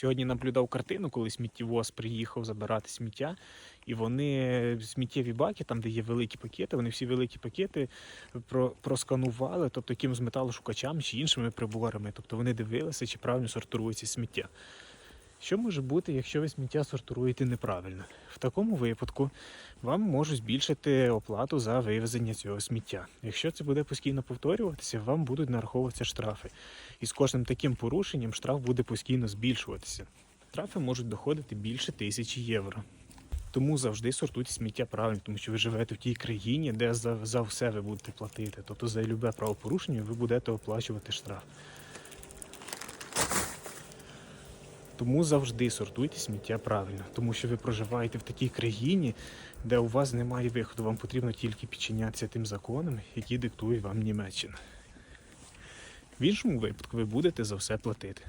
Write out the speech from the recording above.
Сьогодні наблюдав картину, коли сміттєвоз приїхав забирати сміття, і вони сміттєві баки, там де є великі пакети, вони всі великі пакети просканували, тобто якимось металошукачам чи іншими приборами. Тобто вони дивилися, чи правильно сортується сміття. Що може бути, якщо ви сміття сортуєте неправильно? В такому випадку вам можуть збільшити оплату за вивезення цього сміття. Якщо це буде постійно повторюватися, вам будуть нараховуватися штрафи. І з кожним таким порушенням штраф буде постійно збільшуватися. Штрафи можуть доходити більше тисячі євро. Тому завжди сортуйте сміття правильно, тому що ви живете в тій країні, де за, за все ви будете платити. Тобто за любе правопорушення ви будете оплачувати штраф. Тому завжди сортуйте сміття правильно, тому що ви проживаєте в такій країні, де у вас немає виходу. Вам потрібно тільки підчинятися тим законам, які диктує вам Німеччина. В іншому випадку ви будете за все платити.